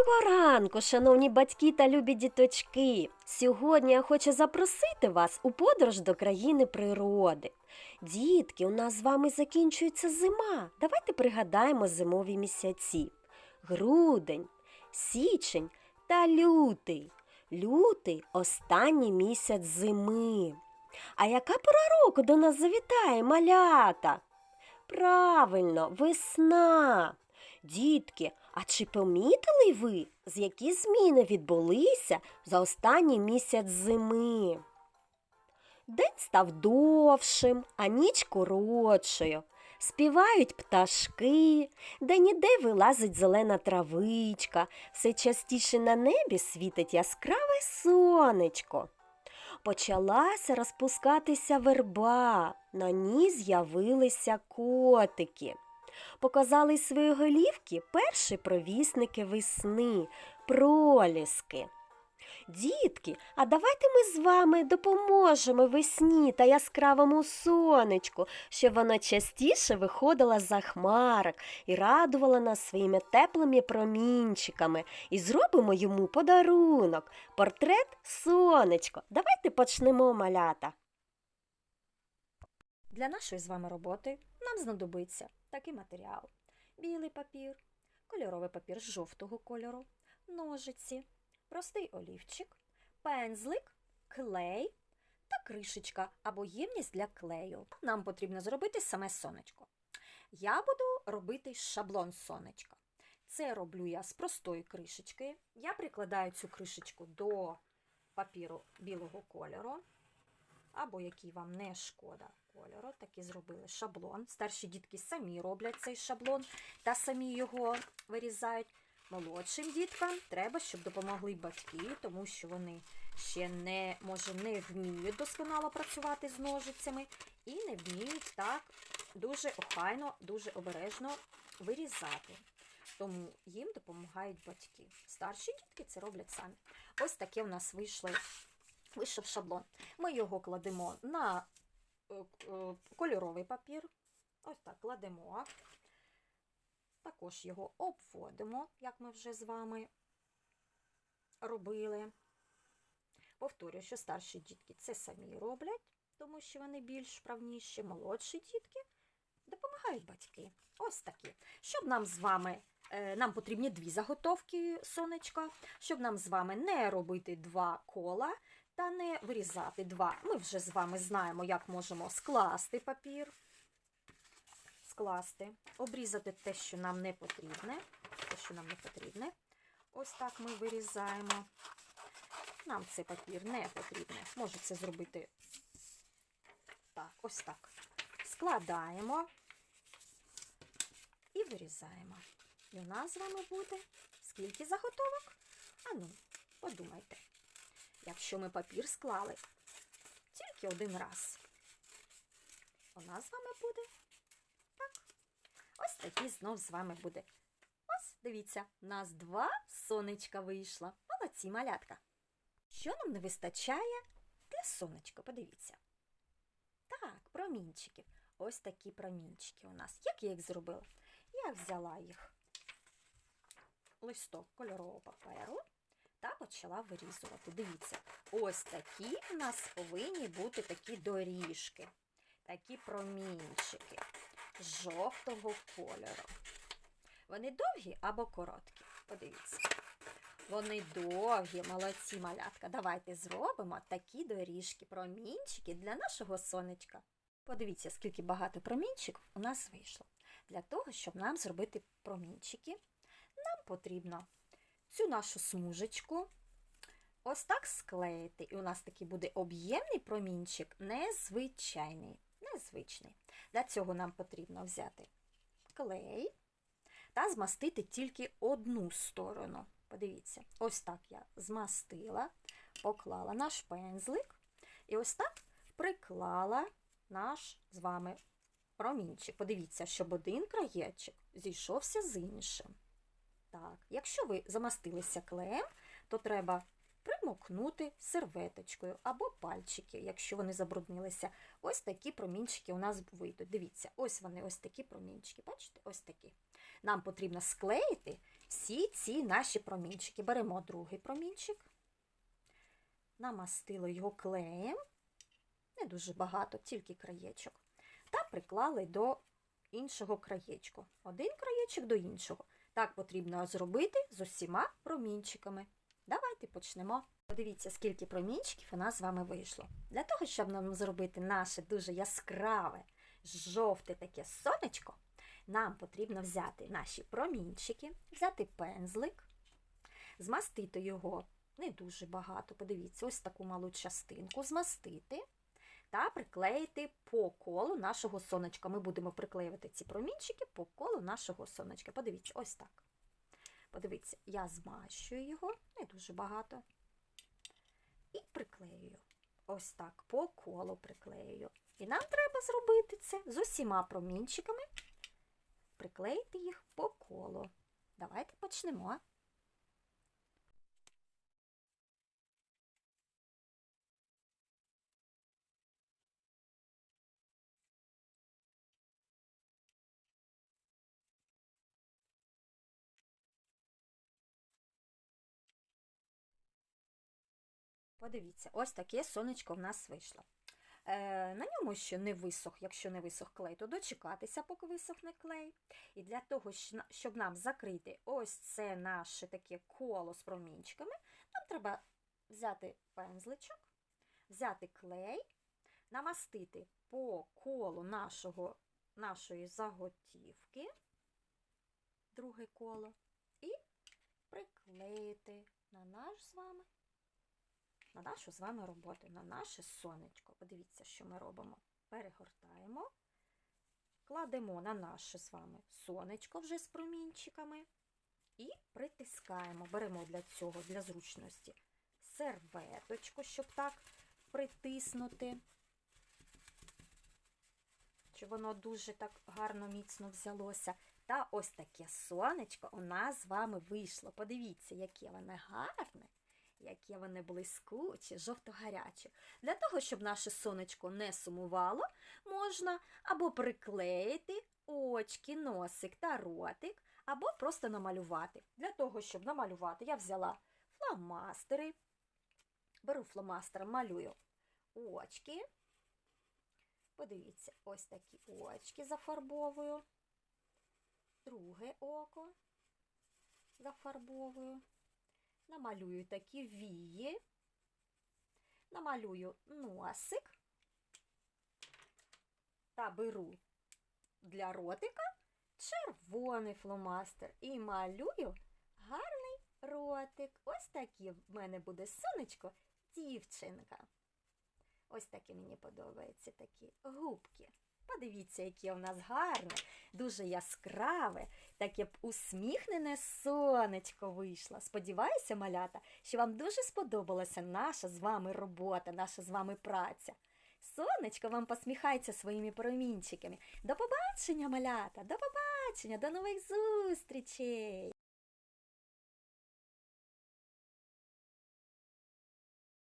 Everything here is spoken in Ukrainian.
Доброго ранку, шановні батьки та любі діточки! Сьогодні я хочу запросити вас у подорож до країни природи. Дітки, у нас з вами закінчується зима. Давайте пригадаємо зимові місяці: грудень, січень та лютий. Лютий останній місяць зими. А яка пора року до нас завітає малята? Правильно, весна. Дітки, а чи помітили ви, з які зміни відбулися за останній місяць зими? День став довшим, а ніч коротшою. Співають пташки, де ніде вилазить зелена травичка, все частіше на небі світить яскраве сонечко. Почалася розпускатися верба, на ній з'явилися котики. Показали свої голівки перші провісники весни, проліски. Дітки, а давайте ми з вами допоможемо весні та яскравому сонечку, щоб воно частіше виходило за хмарок і радувало нас своїми теплими промінчиками. І зробимо йому подарунок, портрет сонечко. Давайте почнемо малята. Для нашої з вами роботи нам знадобиться такий матеріал: білий папір, кольоровий папір жовтого кольору, ножиці, простий олівчик, пензлик, клей та кришечка або ємність для клею. Нам потрібно зробити саме сонечко. Я буду робити шаблон сонечка. Це роблю я з простої кришечки. Я прикладаю цю кришечку до папіру білого кольору або який вам не шкода кольору, так і зробили шаблон. Старші дітки самі роблять цей шаблон та самі його вирізають. Молодшим діткам треба, щоб допомогли батьки, тому що вони ще не, може, не вміють досконало працювати з ножицями і не вміють так дуже охайно, дуже обережно вирізати. Тому їм допомагають батьки. Старші дітки це роблять самі. Ось таке у нас вийшло, вийшов шаблон. Ми його кладемо на кольоровий папір. Ось так кладемо. Також його обводимо, як ми вже з вами робили. Повторюю, що старші дітки це самі роблять, тому що вони більш правніші, молодші дітки допомагають батьки. Ось такі. Щоб нам з вами, е, нам потрібні дві заготовки сонечка, щоб нам з вами не робити два кола та не вирізати два. Ми вже з вами знаємо, як можемо скласти папір, скласти, обрізати те, що нам не потрібне. Те, що нам не потрібне. Ось так ми вирізаємо. Нам цей папір не потрібне. Може це зробити так, ось так. Складаємо і вирізаємо. І у нас з вами буде скільки заготовок? Ану, подумайте. Якщо ми папір склали тільки один раз, нас з вами буде так. Ось такий знов з вами буде. Ось, дивіться, у нас два сонечка вийшло. Молодці малятка. Що нам не вистачає для сонечка? Подивіться. Так, промінчиків. Ось такі промінчики у нас. Як я їх зробила? Я взяла їх листок кольорового паперу та почала вирізувати. Дивіться, ось такі у нас повинні бути такі доріжки, такі промінчики жовтого кольору. Вони довгі або короткі. Подивіться. Вони довгі, молодці малятка. Давайте зробимо такі доріжки, промінчики для нашого сонечка. Подивіться, скільки багато промінчиків у нас вийшло. Для того, щоб нам зробити промінчики, нам потрібно цю нашу смужечку ось так склеїти. І у нас такий буде об'ємний промінчик, незвичайний. Незвичний. Для цього нам потрібно взяти клей та змастити тільки одну сторону. Подивіться, ось так я змастила, поклала наш пензлик і ось так приклала наш з вами промінчик. Подивіться, щоб один краєчок зійшовся з іншим. Так, якщо ви замастилися клеєм, то треба промокнути серветочкою або пальчики, якщо вони забруднилися. Ось такі промінчики у нас вийдуть. Дивіться, ось вони, ось такі промінчики. Бачите, ось такі. Нам потрібно склеїти всі ці наші промінчики. Беремо другий промінчик, намастили його клеєм, не дуже багато, тільки краєчок, та приклали до іншого краєчку. Один краєчок до іншого. Так потрібно зробити з усіма промінчиками. Давайте почнемо. Подивіться, скільки промінчиків у нас з вами вийшло. Для того, щоб нам зробити наше дуже яскраве, жовте таке сонечко, нам потрібно взяти наші промінчики, взяти пензлик, змастити його не дуже багато. Подивіться, ось таку малу частинку, змастити та приклеїти по колу нашого сонечка. Ми будемо приклеювати ці промінчики по колу нашого сонечка. Подивіться, ось так. Подивіться, я змащую його, не дуже багато. І приклеюю. Ось так, по колу приклеюю. І нам треба зробити це з усіма промінчиками, приклеїти їх по колу. Давайте почнемо. Подивіться, ось таке сонечко в нас вийшло. Е, на ньому ще не висох, якщо не висох клей, то дочекатися, поки висохне клей. І для того, щоб нам закрити ось це наше таке коло з промінчиками, нам треба взяти пензличок, взяти клей, намастити по колу нашого, нашої заготівки, друге коло, і приклеїти на наш з вами на нашу з вами роботу, на наше сонечко. Подивіться, що ми робимо. Перегортаємо, кладемо на наше з вами сонечко вже з промінчиками і притискаємо. Беремо для цього, для зручності, серветочку, щоб так притиснути, щоб воно дуже так гарно, міцно взялося. Та ось таке сонечко у нас з вами вийшло. Подивіться, яке воно гарне яке вони блискучі, жовто-гарячі. Для того, щоб наше сонечко не сумувало, можна або приклеїти очки, носик та ротик, або просто намалювати. Для того, щоб намалювати, я взяла фломастери. Беру фломастер, малюю очки. Подивіться, ось такі очки зафарбовую. Друге око зафарбовую намалюю такі вії, намалюю носик та беру для ротика червоний фломастер і малюю гарний ротик. Ось такі в мене буде сонечко дівчинка. Ось такі мені подобаються такі губки. Подивіться, яке у нас гарне, дуже яскраве, таке б усміхнене сонечко вийшло. Сподіваюся, малята, що вам дуже сподобалася наша з вами робота, наша з вами праця. Сонечко вам посміхається своїми промінчиками. До побачення, малята, до побачення, до нових зустрічей!